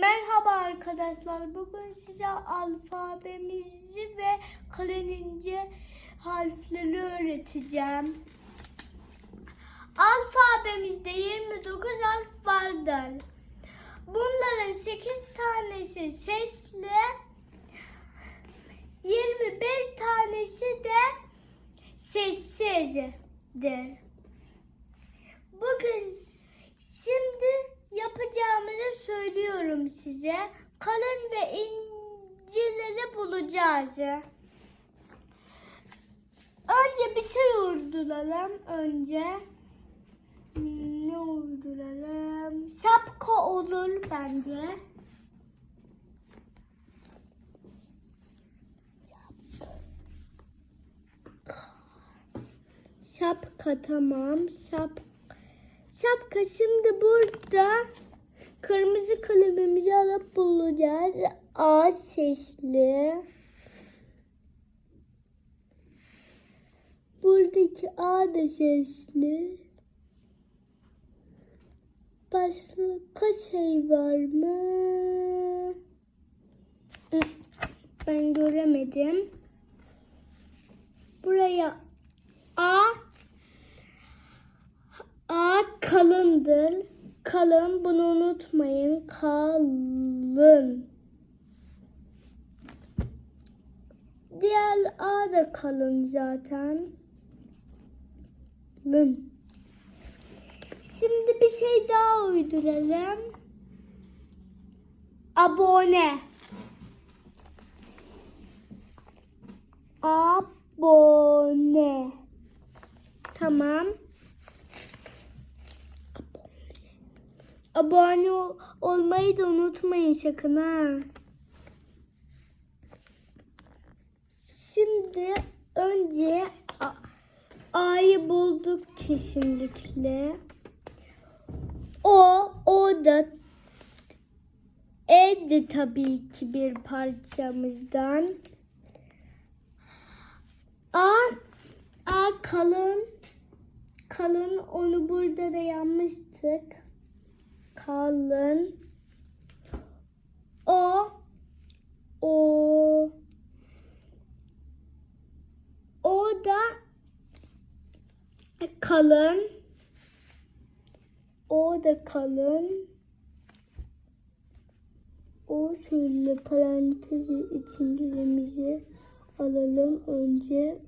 Merhaba arkadaşlar. Bugün size alfabemizi ve kalenince harfleri öğreteceğim. Alfabemizde 29 harf vardır. Bunların 8 tanesi sesli, 21 tanesi de sessizdir. Bugün şimdi yapacağımızı söylüyorum size. Kalın ve incileri bulacağız. Önce bir şey uyduralım. Önce ne uyduralım? Şapka olur bence. Şapka tamam. Şap Şapka şimdi burada kırmızı kalemimizi alıp bulacağız. A sesli. Buradaki A da sesli. Başka şey var mı? Ben göremedim. Buraya A A kalındır. Kalın bunu unutmayın. Kalın. Diğer A da kalın zaten. Lın. Şimdi bir şey daha uyduralım. Abone. Abone. Tamam. Abone ol- olmayı da unutmayın sakın ha. Şimdi önce A'yı bulduk kesinlikle. O, o da E de tabii ki bir parçamızdan. A, A kalın. Kalın onu burada da yanmıştık. Kalın. O, o, o da kalın. O da kalın. O şöyle parantezi içindelerimizi alalım önce.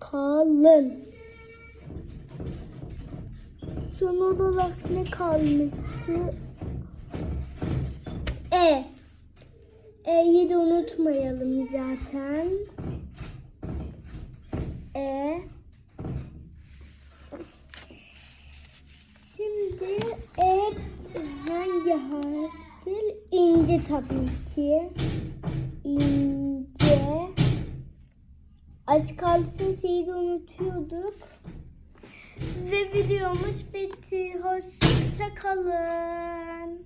Kalın. Son olarak ne kalmıştı? E. E'yi de unutmayalım zaten. E. Şimdi E hangi harftir? İnce tabii ki. İnce. Az kalsın şeyi de unutuyorduk. Ve videomuz bitti. Hoşça kalın.